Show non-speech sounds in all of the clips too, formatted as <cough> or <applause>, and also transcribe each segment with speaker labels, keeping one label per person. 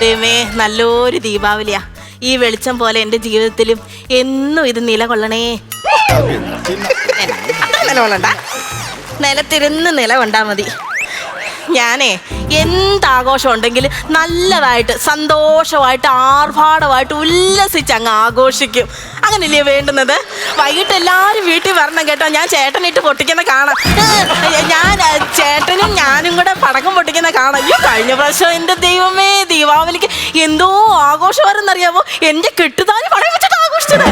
Speaker 1: ദൈവമേ നല്ലൊരു ദീപാവലിയാ. ഈ വെളിച്ചം പോലെ എന്റെ ജീവിതത്തിലും എന്നും ഇത് നിലകൊള്ളണേ. നിലകൊള്ളണ്ട. നിലത്തിരുന്ന് നിലകൊണ്ടാ മതി. ഞാനേ എന്താഘോഷം ഉണ്ടെങ്കിലും നല്ലതായിട്ട് സന്തോഷമായിട്ട് ആർഭാടമായിട്ട് ഉല്ലസിച്ച് അങ്ങ് ആഘോഷിക്കും. അങ്ങനല്ലേ വേണ്ടുന്നത്? വൈകിട്ട് എല്ലാവരും വീട്ടിൽ വരണം കേട്ടോ. ഞാൻ ചേട്ടനിട്ട് പൊട്ടിക്കുന്ന കാണാം. ഞാൻ ചേട്ടനും ഞാനും കൂടെ പടക്കം പൊട്ടിക്കുന്ന കാണാം. അയ്യോ കഴിഞ്ഞ പ്രാവശ്യം എന്റെ ദൈവമേ ദീപാവലിക്ക് എന്തോ ആഘോഷമാരെന്നറിയാമോ എന്റെ കെട്ടുതാലി പടയം വെച്ചിട്ട് ആഘോഷിച്ചത്.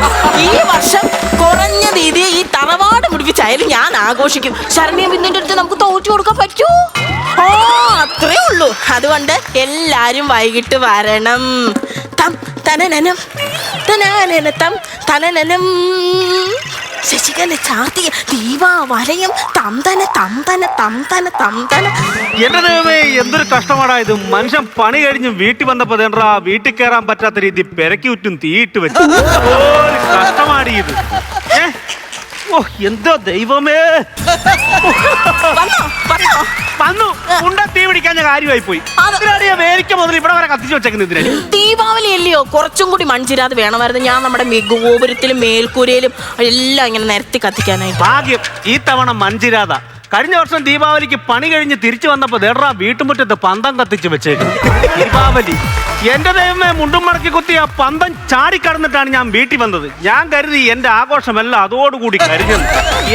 Speaker 1: ഈ വർഷം കുറഞ്ഞ രീതിയിൽ ഈ തറവാട് മുടിപ്പിച്ചായാലും ഞാൻ ആഘോഷിക്കും. ശരണിയും പിന്നിന്റെ അടുത്ത് നമുക്ക് തോറ്റു കൊടുക്കാൻ പറ്റൂ? അതുകൊണ്ട് എല്ലാരും വൈകിട്ട് വരണം. തം തനനനം തനനനം തനനനം. ശശികല ചാർത്തിയ ദീവാ വലയം തം തന തം തന തം തന തം തന
Speaker 2: എന്റെ ദൈവമേ എന്തൊരു കഷ്ടമാടാ ഇത്. മനുഷ്യൻ പണി കഴിഞ്ഞ് വീട്ടിൽ വന്നപ്പോ എന്താ വീട്ടിൽ കയറാൻ പറ്റാത്ത രീതി പെരക്കി ഉറ്റും തീയിട്ട് വെച്ചു. <laughs> കഷ്ടമാടി ഇത്. ഏ? ഓ എന്തോ ദൈവമേ.
Speaker 1: വന്നോ
Speaker 2: ഉണ്ട തീ പിടിക്കാൻ കാര്യമായി പോയി ഞാൻ മുതൽ ഇവിടെ വരെ കത്തിച്ചു വെച്ചേക്കുന്നത് ഇതിനാണ്
Speaker 1: ദീപാവലി അല്ലയോ കുറച്ചും കൂടി മൺചിരാത് വേണമായിരുന്നു. ഞാൻ നമ്മുടെ ഗോപുരത്തിലും മേൽക്കൂരയിലും എല്ലാം ഇങ്ങനെ നിരത്തി കത്തിക്കാനായി
Speaker 2: ഭാഗ്യം ഈ തവണ മഞ്ചിരാത കഴിഞ്ഞ വർഷം ദീപാവലിക്ക് പണി കഴിഞ്ഞ് തിരിച്ചു വന്നപ്പോ ദേടാ വീട്ടുമുറ്റത്ത് പന്തം കത്തിച്ചു വെച്ചേക്കും. ദീപാവലി. എന്റെ ദൈവമേ മുണ്ടും മടക്കി കുത്തി ആ പന്തം ചാടിക്കടന്നിട്ടാണ് ഞാൻ വീട്ടിൽ വന്നത്. ഞാൻ കരുതി എന്റെ ആഘോഷമെല്ലാം അതോടുകൂടി കരുതുന്നു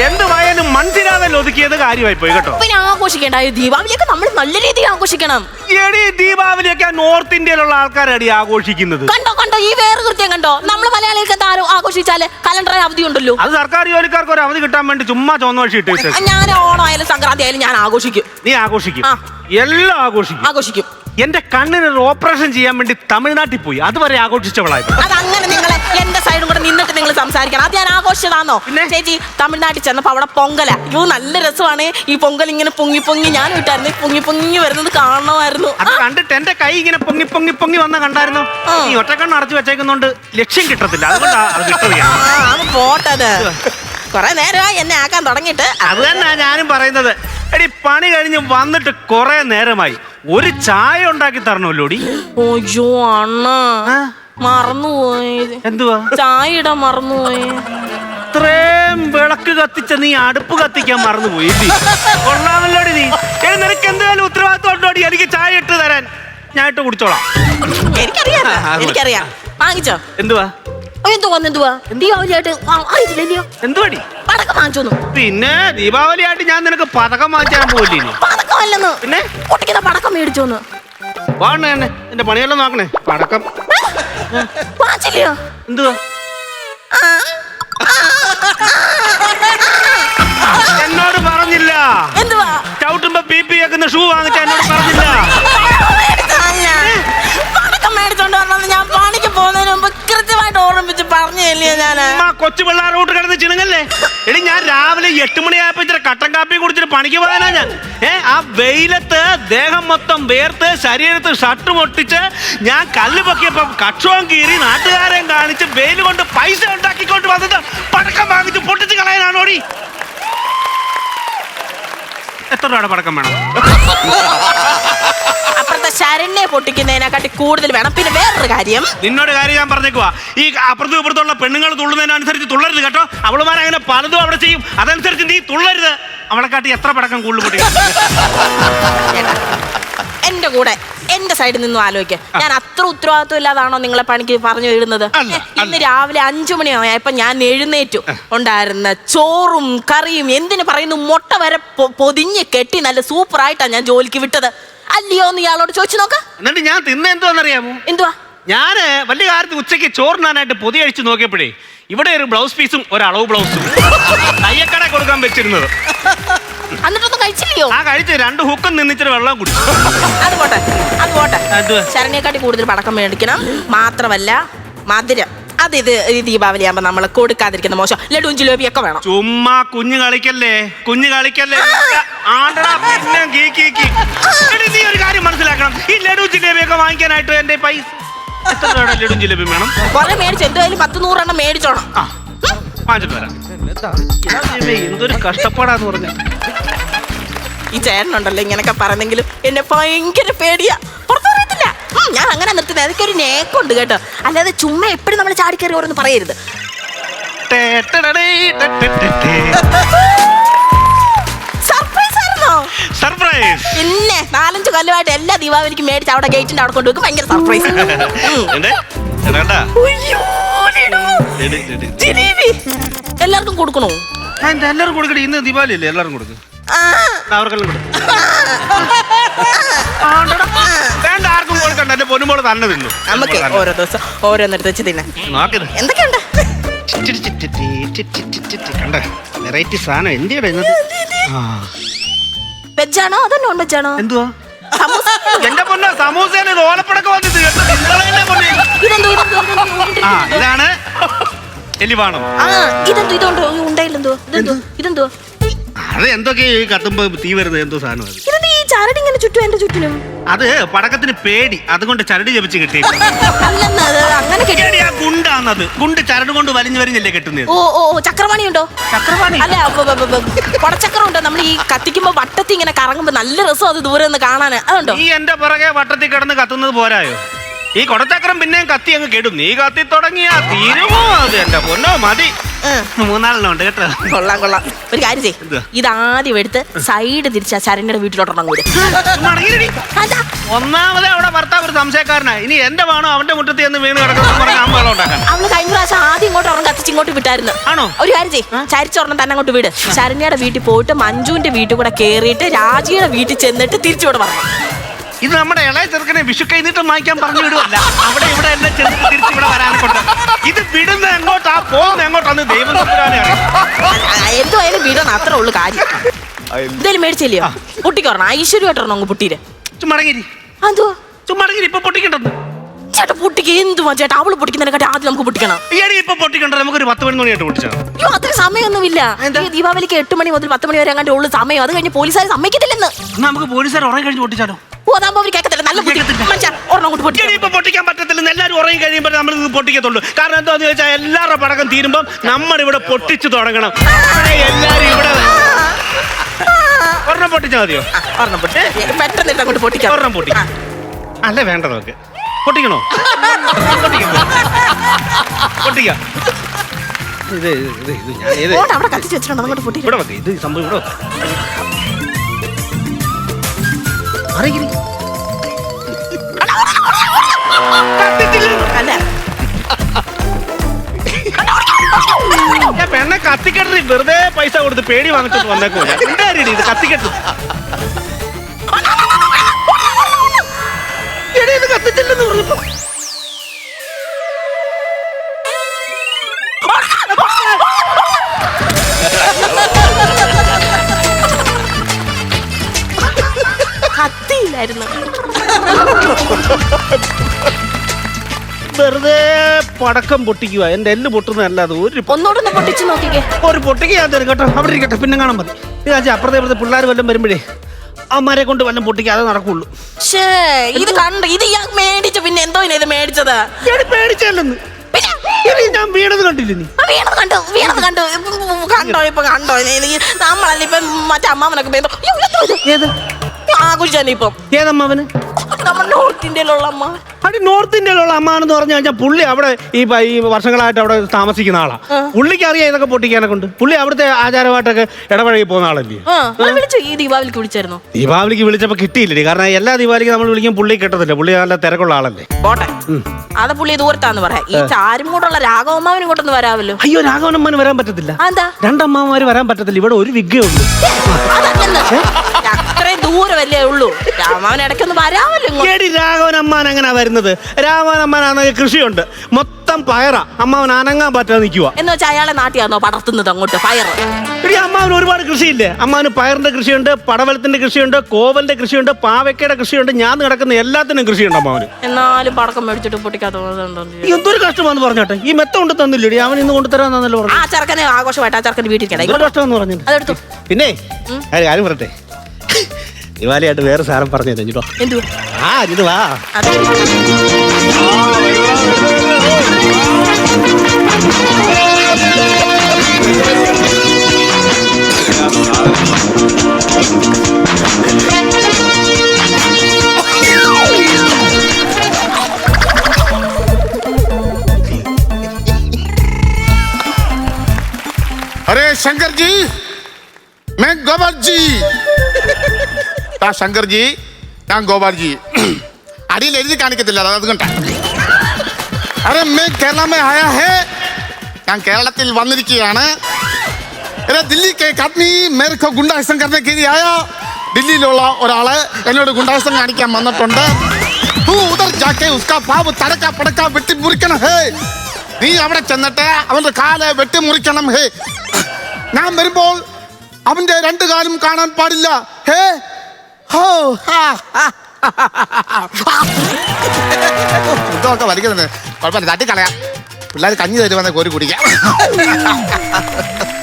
Speaker 2: എന്ത് വയനും മൺതിരാതെ ഒതുക്കിയത് കാര്യമായി പോയി കേട്ടോ.
Speaker 1: പിന്നെ ആഘോഷിക്കേണ്ട ഈ ദീപാവലിയൊക്കെ നമ്മൾ നല്ല രീതിയിൽ ആഘോഷിക്കണം.
Speaker 2: എടി ദീപാവലിയൊക്കെ നോർത്ത് ഇന്ത്യയിലുള്ള ആൾക്കാരടി ആഘോഷിക്കുന്നത്.
Speaker 1: കണ്ടോ കണ്ടോ ഈ വേറെ കൃത്യം കണ്ടോ? നമ്മൾ മലയാളികൾക്ക് താരോ ആഘോഷിച്ചാൽ കലണ്ടർ അവധി ഉണ്ടല്ലോ.
Speaker 2: അത് സർക്കാർ ജോലിക്കാർക്ക് ഒരു അവധി കിട്ടാൻ വേണ്ടി ചുമ്മാ ചുവന്ന വഴി ഇട്ട് ഞാൻ
Speaker 1: ഞാൻ ഓണമായാലും സംക്രാന്തി ആയാലും ഞാൻ ആഘോഷിക്കും.
Speaker 2: നീ ആഘോഷിക്കും.
Speaker 1: ആ.
Speaker 2: എല്ലാം ആഘോഷിക്കും.
Speaker 1: ആഘോഷിക്കും.
Speaker 2: എന്റെ കണ്ണിന് ഒരു ഓപ്പറേഷൻ ചെയ്യാൻ വേണ്ടി തമിഴ്നാട്ടിൽ പോയി. അതുവരെ ആഘോഷിച്ചവളായിരുന്നു.
Speaker 1: അതങ്ങനെ നിങ്ങൾ എന്റെ സൈഡും കൂടെ നിന്നിട്ട് നിങ്ങൾ സംസാരിക്കണം. അത് ഞാൻ ആഘോഷിച്ചതാണോ
Speaker 2: പിന്നെ?
Speaker 1: ചേച്ചി തമിഴ്നാട്ടിൽ ചെന്നപ്പോ അവിടെ പൊങ്കല. അയ്യോ നല്ല രസമാണ്. ഈ പൊങ്കൽ ഇങ്ങനെ പൊങ്ങി പൊങ്ങി ഞാൻ വിട്ടായിരുന്നു. പൊങ്ങി പൊങ്ങി വരുന്നത് കാണണമായിരുന്നു.
Speaker 2: അത് കണ്ടിട്ട് എന്റെ കൈ ഇങ്ങനെ പൊങ്ങി പൊങ്ങി പൊങ്ങി വന്ന കണ്ടായിരുന്നു.
Speaker 1: ആ.
Speaker 2: ഈ ഒറ്റക്കണ്ണ് അടച്ചു വെച്ചേക്കുന്നോണ്ട് ലക്ഷ്യം കിട്ടത്തില്ല. അതുകൊണ്ടാ അത്
Speaker 1: ആ അത് പോട്ടത് കൊറേ നേരമായി എന്നെ ആക്കാൻ തുടങ്ങിയിട്ട്.
Speaker 2: അത് തന്നെ ഞാനും പറയുന്നത്. എടി പണി കഴിഞ്ഞ് വന്നിട്ട് കുറെ നേരമായി. ഒരു ചായ ഉണ്ടാക്കി തരണമല്ലോടി
Speaker 1: ഓജോ അണ്ണ? മറന്നുപോയി.
Speaker 2: എന്തുവാ?
Speaker 1: ചായ ഇടാൻ മറന്നുപോയി.
Speaker 2: ഇത്രയും വിളക്ക് കത്തിച്ച നീ അടുപ്പ് കത്തിക്കാൻ മറന്നുപോയി? കൊള്ളാമല്ലോടി നീ. എടി നിനക്ക് എന്തെങ്കിലും ഉത്തരവാദിത്വം ഉണ്ടോടി എനിക്ക് ചായ ഇട്ട് തരാൻ. ഞാൻ ഇട്ട് കുടിച്ചോളാം.
Speaker 1: എനിക്കറിയാം. എനിക്കറിയാം. വാങ്ങിച്ചോ?
Speaker 2: എന്തുവാ?
Speaker 1: എന്തുവാ എന്തുവാ? ദീപാവലിയായിട്ട് ആയിട്ടില്ലല്ലോ
Speaker 2: എന്തുവാടി?
Speaker 1: പടക്കം വാങ്ങിച്ചോന്നു.
Speaker 2: പിന്നെ ദീപാവലിയായിട്ട് ഞാൻ നിനക്ക് പതക്കം വാങ്ങിച്ചാൻ പോയില്ലേ ഇനി?
Speaker 1: പടക്കം
Speaker 2: പിന്നെ?
Speaker 1: പൊട്ടിക്കുന്ന പടക്കം
Speaker 2: വാണ എന്റെ പണിയെല്ലാം നോക്കണേ. പടക്കം.
Speaker 1: വാങ്ങിച്ചില്ലയോ?
Speaker 2: എന്തുവാ? എന്നോട് പറഞ്ഞില്ല.
Speaker 1: എന്തുവാ?
Speaker 2: ചവിട്ടുമ്പോ പി പി വെക്കുന്ന ഷൂ വാങ്ങിച്ച എന്നോട് പറഞ്ഞില്ല.
Speaker 1: കൃത്യമായിട്ട് ഓർമ്മിപ്പിച്ച് പറഞ്ഞില്ലേ
Speaker 2: ഞാൻ കൊച്ചു പിള്ളേർ റൂട്ട് കിടന്ന് ചിണുങ്ങല്ലേ? എടി ഞാൻ രാവിലെ എട്ട് മണിയായപ്പോ ഇത്ര കട്ടൻ കാപ്പി കുടിച്ചിട്ട് പണിക്ക് പോകാനാ ഞാൻ. ഏ ആ വെയിലത്ത് ദേഹം മൊത്തം വേർത്ത് ശരീരത്ത് ഷർട്ട് പൊട്ടിച്ച് ഞാൻ കല്ല് പൊക്കിയപ്പോ കക്ഷവും കീറി നാട്ടുകാരെയും കാണിച്ച് വെയിൽ കൊണ്ട് പൈസ ഉണ്ടാക്കിക്കൊണ്ട് വന്നത് പടക്കം വാങ്ങിച്ച് പൊട്ടിച്ച് കളയാനാണോടി? എത്ര രൂപയുടെ പടക്കം വേണം?
Speaker 1: അപ്പുറത്തെ ശരണ്യെ പൊട്ടിക്കുന്നതിനെക്കാട്ടി കൂടുതൽ വേണം. പിന്നെ വേറൊരു കാര്യം.
Speaker 2: നിന്നോട് കാര്യം ഞാൻ പറഞ്ഞേക്കുവാ. ഈ അപ്പുറത്തും ഇപ്പുറത്തുള്ള പെണ്ണുങ്ങൾ തുള്ളുന്നതിനനുസരിച്ച് തുള്ളരുത് കേട്ടോ. അവളുമാരങ്ങനെ പലതും അവിടെ ചെയ്യും. അതനുസരിച്ച് നീ തുള്ളരുത്. അവളെ കാട്ടി എത്ര പടക്കം കൂടുതൽ പൊട്ടി
Speaker 1: എന്റെ കൂടെ എന്റെ സൈഡിൽ നിന്നും ആലോചിക്കാം. ഞാൻ അത്ര ഉത്തരവാദിത്വം ഇല്ലാതാണോ നിങ്ങളെ പണിക്ക് പറഞ്ഞു
Speaker 2: വിടുന്നത്?
Speaker 1: ഇന്ന് രാവിലെ അഞ്ചു മണിയായപ്പോ ഞാൻ എഴുന്നേറ്റു. ഉണ്ടായിരുന്ന ചോറും കറിയും എന്തിനു പറയുന്നു? മുട്ട വരെ പൊതിഞ്ഞ് കെട്ടി നല്ല സൂപ്പർ ആയിട്ടാ ഞാൻ ജോലിക്ക് വിട്ടത്. അല്ലയോ എന്ന് ഇയാളോട് ചോദിച്ചു നോക്ക.
Speaker 2: എന്നിട്ട് ഞാൻ തിന്ന എന്തോന്നറിയാമോ
Speaker 1: എന്തുവാ?
Speaker 2: ഞാൻ വലിയ കാര്യത്തിൽ ഉച്ചയ്ക്ക് ചോറിനാനായിട്ട് പൊതി അഴിച്ചു നോക്കിയപ്പോഴേ ഇവിടെ ഒരു ബ്ലൗസ് പീസും ഒരു അളവ് ബ്ലൗസും. തയ്യക്കട കൊടുക്കാൻ വെച്ചിരുന്നത്.
Speaker 1: എന്നിട്ടൊന്നും കഴിച്ചില്ലയോ?
Speaker 2: ആ കഴിച്ച്. രണ്ട് ഹുക്കും നിന്നിച്ചിട്ട് വെള്ളം കുടിച്ചു
Speaker 1: അത് പോട്ടെ അത് പോട്ടെ.
Speaker 2: എന്തുവാ?
Speaker 1: ശരണ്യെക്കാട്ടി കൂടുതൽ പടക്കം മേടിക്കണം. മാത്രമല്ല മധുരം. അത് ഇത് ഈ ദീപാവലി ആകുമ്പോ നമ്മൾ കൊടുക്കാതിരിക്കുന്ന മോശം. ലഡുവും ഒക്കെ വേണം.
Speaker 2: ചുമ്മാ കുഞ്ഞു കളിക്കല്ലേ? കുഞ്ഞു കളിക്കല്ലേ? ആണ്ടടാ പിന്നെ ഗീ ഗീ ഗീ. എടി, നീ ഒരു കാര്യം മനസ്സിലാക്കണം. ഈ ലഡു ജിലേബിയൊക്കെ വാങ്ങിക്കാനായിട്ട് എന്റെ പൈസ എത്ര രൂപയുടെ ലഡു ജിലേബി വേണം
Speaker 1: കുറെ മേടിച്ചു. എന്തായാലും പത്ത് നൂറെണ്ണം മേടിച്ചോണം.
Speaker 2: ആ വാങ്ങിച്ചിട്ട് വരാം. എടാ ദൈവമേ, എന്തൊരു കഷ്ടപ്പാടാന്ന് പറഞ്ഞു.
Speaker 1: ഈ ചേട്ടനുണ്ടല്ലോ ഇങ്ങനൊക്കെ പറഞ്ഞെങ്കിലും എന്നെ ഭയങ്കര പേടിയാ. പുറത്തറിയത്തില്ല ഉം. ഞാൻ അങ്ങനെ നിർത്തുന്നത്. അതൊക്കെ ഒരു നേക്കുണ്ട് കേട്ടോ. അല്ലാതെ ചുമ്മാ എപ്പോഴും നമ്മൾ ചാടിക്കറി ഓരോന്ന് പറയരുത്.
Speaker 2: ടേ, ടടടേ, ടേ, ടേ, ടേ, ടേ.
Speaker 1: സർപ്രൈസ് പിന്നെ നാലഞ്ച് കൊല്ലമായിട്ട് എല്ലാ ദീപാവലിക്ക് മേടിച്ച് അവിടെ ഗേറ്റിന്റെ അവിടെ കൊണ്ടുവെക്കും. ഭയങ്കര സർപ്രൈസ് <laughs> ജിലേബി. എല്ലാവർക്കും കൊടുക്കണോ?
Speaker 2: എല്ലാവർക്കും കൊടുക്കടി? ഇന്ന് ദീപാവലി അല്ലേ എല്ലാവരും കൊടുക്കും.
Speaker 1: ആ,
Speaker 2: അവർക്കെല്ലാം കൊടുക്കും. വേണ്ട ആർക്കും കൊടുക്കണ്ട. എന്റെ പൊന്നുമ്പോൾ തന്നെ തിന്നു.
Speaker 1: നമുക്ക് ഓരോ ദിവസം ഓരോന്നെടുത്ത് വെച്ച് തിന്നാം.
Speaker 2: നോക്കത്
Speaker 1: എന്തൊക്കെയുണ്ട്?
Speaker 2: കണ്ട? വെറൈറ്റി സാധനം. എന്തിയുടെ ഇന്നത് ആണോ
Speaker 1: വെജാണോ അതോ നോൺ വെജാണോ
Speaker 2: എന്തുവാ?
Speaker 1: സമൂസ
Speaker 2: എന്റെ പൊന്ന സമൂസേനെ ഇത് ഓലപ്പടക്കം വന്നിട്ട് കേട്ടോ. നിങ്ങളെന്നെ പൊന്നെ.
Speaker 1: ഇതെന്തോ ഇതെന്തോ ഇതെന്തോ?
Speaker 2: ആ ഇതാണ് എലിവാണം.
Speaker 1: ആ ഇതെന്തോ ഇതുണ്ടോ? ഉണ്ടായില്ലെന്തോ ഇതെന്തോ? ഇതെന്തോ
Speaker 2: അത് എന്തൊക്കെ ഈ കത്തുമ്പോ തീ വരുന്നത്? എന്തോ സാധനം അത്?
Speaker 1: ഇതെന്തോ ഈ ചരട് ഇങ്ങനെ ചുറ്റും എന്റെ ചുറ്റിനും
Speaker 2: അത് പടക്കത്തിന് പേടി. അതുകൊണ്ട് ചരട് ജപിച്ച് കിട്ടി
Speaker 1: അല്ലെന്ന് അത് അങ്ങനെ കെട്ടി
Speaker 2: ആ ഗുണ്ടാന്നത്. ഗുണ്ട് ചരട് കൊണ്ട് വലിഞ്ഞു വലിഞ്ഞല്ലേ കെട്ടുന്നത്?
Speaker 1: ഓ ഓ ഓ, ചക്രവാണി ഉണ്ടോ
Speaker 2: ചക്രവാണി
Speaker 1: അല്ല ബ- ബ- ബ- ബ- പടച്ചക്രം ഉണ്ടോ നമ്മൾ ഈ കത്തിക്കുമ്പോ വട്ടത്തി ഇങ്ങനെ കറങ്ങുമ്പോ നല്ല രസം അത് ദൂരെ നിന്ന് കാണാന്. അതുണ്ടോ?
Speaker 2: നീ എന്റെ പുറകെ വട്ടത്തിൽ കിടന്ന് കത്തുന്നത് പോരായോ? ഈ കൊടച്ചക്രം പിന്നെയും കത്തി അങ്ങ് കെടും. നീ കത്തി തുടങ്ങിയാ തീരുമോ അത് എന്റെ പൊന്നോ? മതി. ഉണ്ട് കേട്ടോ.
Speaker 1: കൊള്ളാം കൊള്ളാം. ഒരു കാര്യം ചെയ്
Speaker 2: എന്തുവാ?
Speaker 1: ഇതാദ്യം എടുത്ത് സൈഡ് തിരിച്ച ശരണ്യയുടെ വീട്ടിലോട്ടൊണ്ണം കൂടി
Speaker 2: ഒന്നാമതേ അവിടെ ഭർത്താവ് ഒരു സംശയക്കാരനാ. ഇനി എന്റെ വേണോ അവന്റെ മുറ്റത്ത് എന്ന് വീണ് കിടക്കണം
Speaker 1: അവൾ കഴിഞ്ഞ പ്രാവശ്യം ആദ്യം ഇങ്ങോട്ട് ഒരെണ്ണം കത്തിച്ച് ഇങ്ങോട്ട് വിട്ടായിരുന്നു.
Speaker 2: ആണോ?
Speaker 1: ഒരു കാര്യം ചെയ് ചരിച്ചൊരെണ്ണം തന്നെ അങ്ങോട്ട് വിട്. ശരണ്യയുടെ വീട്ടിൽ പോയിട്ട് മഞ്ജുവിന്റെ വീട്ടിൽ കൂടെ കേറിയിട്ട് രാജിയുടെ വീട്ടിൽ ചെന്നിട്ട് തിരിച്ചു പറഞ്ഞു
Speaker 2: ഇത് നമ്മുടെ ഇളയ ചെറുക്കനെ വിഷു കൈനീട്ടം വാങ്ങിക്കാൻ പറഞ്ഞു വിടുവല്ല. അവിടെ ഇവിടെ എന്നെ ചെറുക്ക് തിരിച്ചു ഇവിടെ വരാനെ കൊണ്ട് ഇത് വിടുന്ന എങ്ങോട്ടാ? പോകുന്ന എങ്ങോട്ടാന്ന് ദൈവം തമ്പുരാനെ അറിയാം.
Speaker 1: എന്തുവായാലും വിടണം. അത്രേ ഉള്ളു കാര്യം. എന്തായാലും മേടിച്ചില്ലയോ പൊട്ടിക്കോറണം ഐശ്വര്യമായിട്ടൊരെണ്ണം അങ്ങ് പൊട്ടിയിര്.
Speaker 2: ചുമടങ്ങിരി
Speaker 1: അതോ
Speaker 2: ചുമടങ്ങിരി ഇപ്പൊ പൊട്ടിക്കണ്ടെന്ന്.
Speaker 1: ചേട്ടാ പൊട്ടിക്ക്. എന്തുവാ? ചേട്ടാ അവൾ പൊട്ടിക്കുന്നതിനെക്കാട്ടി ആദ്യം നമുക്ക് പൊട്ടിക്കണം.
Speaker 2: ഈയടി ഇപ്പൊ പൊട്ടിക്കണ്ട നമുക്കൊരു പത്ത് മണി മണിയായിട്ട് പൊട്ടിച്ചാൽ
Speaker 1: അയ്യോ അത്ര സമയമൊന്നുമില്ല ഈ ദീപാവലിക്ക് എട്ട് മണി മുതൽ പത്ത് മണി വരെ അങ്ങോട്ട് ഉള്ളു സമയം. അത് കഴിഞ്ഞ് പോലീസുകാർ സമ്മതിക്കത്തില്ലെന്ന്.
Speaker 2: നമുക്ക് പോലീസുകാർ ഉറങ്ങി കഴിഞ്ഞ് പൊട്ടിച്ചാലോ?
Speaker 1: ഓ അതാകുമ്പോ അവർ കേൾക്കത്തില്ല നല്ല ബുദ്ധി മനുഷ്യ ഒരെണ്ണം കൊണ്ട് പൊട്ടി
Speaker 2: ഇപ്പൊ പൊട്ടിക്കാൻ പറ്റത്തില്ലെന്ന് എല്ലാവരും ഉറങ്ങി കഴിയുമ്പോൾ നമ്മൾ ഇത് പൊട്ടിക്കത്തുള്ളൂ. കാരണം എന്താന്ന് ചോദിച്ചാൽ എല്ലാവരുടെ പടക്കം തീരുമ്പോൾ നമ്മൾ ഇവിടെ പൊട്ടിച്ചു തുടങ്ങണം. ഇവിടെ എല്ലാവരും ഇവിടെ ഒരെണ്ണം പൊട്ടിച്ചാൽ മതിയോ?
Speaker 1: ഒരെണ്ണം പൊട്ടി. പെട്ടെന്ന് എടുത്ത് അങ്ങോട്ട് പൊട്ടിക്കാം.
Speaker 2: ഒരെണ്ണം പൊട്ടി അല്ല വേണ്ട നമുക്ക് പൊട്ടിക്കണോ? പൊട്ടിക്കാം. ഇത് ഇത് ഇത് ഞാൻ ഇത്
Speaker 1: ഓടെ അവിടെ കത്തിച്ച് വെച്ചിട്ടുണ്ട്. അങ്ങോട്ട് പൊട്ടി
Speaker 2: ഇവിടെ വെക്ക്. ഇത് സംഭവം ഇവിടെ. അറിയില്ല.
Speaker 1: അല്ല
Speaker 2: ഞാൻ പെണ്ണെ കത്തിക്കെട്ടി വെറുതെ പൈസ കൊടുത്ത് പേടി വാങ്ങിച്ചിട്ട് വന്നേക്കോ ഞാൻ. എന്തായാലും ഇത്? കത്തിക്കെട്ടു. എടീ, ഇത് കത്തിച്ചില്ലെന്ന് പറഞ്ഞപ്പോ.
Speaker 1: കത്തിയില്ലായിരുന്നു.
Speaker 2: വെറുതെ പടക്കം പൊട്ടിക്കുക. എന്റെ എല്ല് പൊട്ടുന്നതല്ലാതെ ഒരു പൊ-
Speaker 1: ഒന്നുകൂടെ ഒന്ന് പൊട്ടിച്ച് നോക്കിക്കേ.
Speaker 2: ഒരു പൊട്ടിക്ക് ഞാൻ തരും കേട്ടോ. അവിടെ ഇരിക്കട്ടെ പിന്നെ കാണാൻ മതി. ഇതാച്ചാ അപ്പുറത്തെ ഇപ്പുറത്തെ പിള്ളേർ വല്ലതും വരുമ്പോഴേ അമ്മമാരെ കൊണ്ട് വല്ലതും പൊട്ടിക്കാതെ നടക്കുള്ളൂ.
Speaker 1: ഷേ ഇത് കണ്ട് ഇത് ഇയാൾ മേടിച്ചു പിന്നെ എന്തോ ഇത് മേടിച്ചത്?
Speaker 2: ഞാൻ പേടിച്ചല്ലെന്ന് എടീ, ഞാൻ വീണത് കണ്ടില്ല നീ?
Speaker 1: ആ, വീണത് കണ്ടു വീണത് കണ്ടു. ഉം, കണ്ടോ ഇപ്പൊ കണ്ടോ ഇത് ഈ നമ്മളല്ല ഇപ്പൊ മറ്റേ അമ്മാവനൊക്കെ പോയപ്പോ, അയ്യോ, എന്തോ ആഘോഷിച്ചാണ് ഇപ്പം.
Speaker 2: ഏതമ്മാവന്?
Speaker 1: നമ്മുടെ നോർത്ത് ഇന്ത്യയിലുള്ള അമ്മ.
Speaker 2: അടി നോർത്ത് ഇന്ത്യയിലുള്ള അമ്മാണെന്ന് പറഞ്ഞു കഴിഞ്ഞാൽ പുള്ളി അവിടെ ഈ പ- ഈ വർഷങ്ങളായിട്ട് അവിടെ താമസിക്കുന്ന ആളാ. പുള്ളിക്ക് അറിയാം ഇതൊക്കെ പൊട്ടിക്കാനൊക്കെ ഉണ്ട്. പുള്ളി അവിടുത്തെ ആചാരമായിട്ടൊക്കെ ഇടപഴകി പോകുന്ന ആളല്ലേ?
Speaker 1: ആ വിളിച്ചു. ഈ ദീപാവലിക്ക് വിളിച്ചായിരുന്നു?
Speaker 2: ദീപാവലിക്ക് വിളിച്ചപ്പോൾ കിട്ടിയില്ലേ കാരണം എല്ലാ ദീപാവലിക്കും നമ്മൾ വിളിക്കും പുള്ളി കിട്ടത്തില്ല. പുള്ളി നല്ല തിരക്കുള്ള ആളല്ലേ?
Speaker 1: പോട്ടെ. അത് പുള്ളി ദൂരത്താന്ന് പറയാം. ഈ ചാരും കൂടെയുള്ള രാഘവമ്മാവനും ഇങ്ങോട്ടൊന്ന് വരാമല്ലോ.
Speaker 2: അയ്യോ രാഘവനമ്മന് വരാൻ പറ്റത്തില്ല.
Speaker 1: അതെന്താ
Speaker 2: രണ്ടമ്മമാര് വരാൻ പറ്റത്തില്ല. ഇവിടെ ഒരു വിഗ്ഗേ ഉള്ളൂ
Speaker 1: അത്രയും ദൂരമല്ലേ ഉള്ളൂ. രാമാവൻ ഇടയ്ക്കൊന്ന് വരാമല്ലോ ഇങ്ങോട്ട്.
Speaker 2: എടി രാഘവനമ്മാൻ എങ്ങനെയാ വരുന്നത്? രാഘവനമ്മാനാണെങ്കിൽ കൃഷിയുണ്ട്. മൊത്തം പയറാ. അമ്മാവൻ അനങ്ങാൻ പറ്റാതെ നിൽക്കുക
Speaker 1: എന്ന് വെച്ചാൽ അയാളെ നാട്ടിയാണോ പടർത്തുന്നത് അങ്ങോട്ട് പയർ
Speaker 2: എടി അമ്മാവന് ഒരുപാട് കൃഷിയില്ലേ? അമ്മാവന് പയറിന്റെ കൃഷിയുണ്ട് പടവലത്തിന്റെ കൃഷിയുണ്ട് കോവലിന്റെ കൃഷിയുണ്ട് പാവയ്ക്കയുടെ കൃഷിയുണ്ട് ഞാൻ നടക്കുന്ന എല്ലാത്തിനും കൃഷിയുണ്ട് അമ്മാവന്.
Speaker 1: എന്നാലും പടക്കം മേടിച്ചിട്ട് പൊട്ടിക്കാത്ത
Speaker 2: ഈ എന്തൊരു കഷ്ടമാണെന്ന് പറഞ്ഞോട്ടെ? ഈ മെത്ത കൊണ്ട് തന്നില്ലേ അവൻ ഇന്ന് കൊണ്ടുതരാന്നല്ലോ പറഞ്ഞു
Speaker 1: ആ ചെറുക്കനെ ആഘോഷമായിട്ട് ആ ചെറുക്കൻ വീട്ടിൽ കിടക്കും
Speaker 2: എന്തൊരു കഷ്ടമെന്ന് പറഞ്ഞു
Speaker 1: അതെടുത്തു.
Speaker 2: പിന്നെ ഒരു കാര്യം പറട്ടെ ദിവാലിയായിട്ട് വേറെ സാരം പറഞ്ഞു തന്നെ കേട്ടോ
Speaker 1: എന്തുവാ?
Speaker 2: ആ ഇത് വാ.
Speaker 3: अरे ശങ്കർജി जी मैं गबर जी ആ ശങ്കർജി ഞാൻ ഗോപാൽജി. അടിയിൽ എഴുതി കാണിക്കത്തില്ല അത് അതുകൊണ്ടാ. അരെ മേ കേരള മേ ആയാ ഹേ? ഞാൻ കേരളത്തിൽ വന്നിരിക്കുകയാണ്. ദില്ലി കെ ആദ്മി മേരെ കോ ഗുണ്ടായിസം കർണേ കെ ലിയെ ആയാ? ദില്ലിയിലുള്ള ഒരാൾ എന്നോട് ഗുണ്ടാസം കാണിക്കാൻ വന്നിട്ടുണ്ട്. തൂ വെട്ടി മുറിക്കണം ഹേ. നീ അവിടെ ചെന്നിട്ട് അവന്റെ കാൽ വെട്ടി മുറിക്കണം ഹേ. ഞാൻ വരുമ്പോൾ അവന്റെ രണ്ടു കാലും കാണാൻ പാടില്ല ഹേ. ഹോ ഹാ, ഹാ, ഇതൊക്കെ വലിക്കുന്നുണ്ട് കുഴപ്പമില്ല തട്ടിക്കളയാം. പിള്ളേർ കഞ്ഞി തരുമെന്ന് കോരി കുടിക്കാം.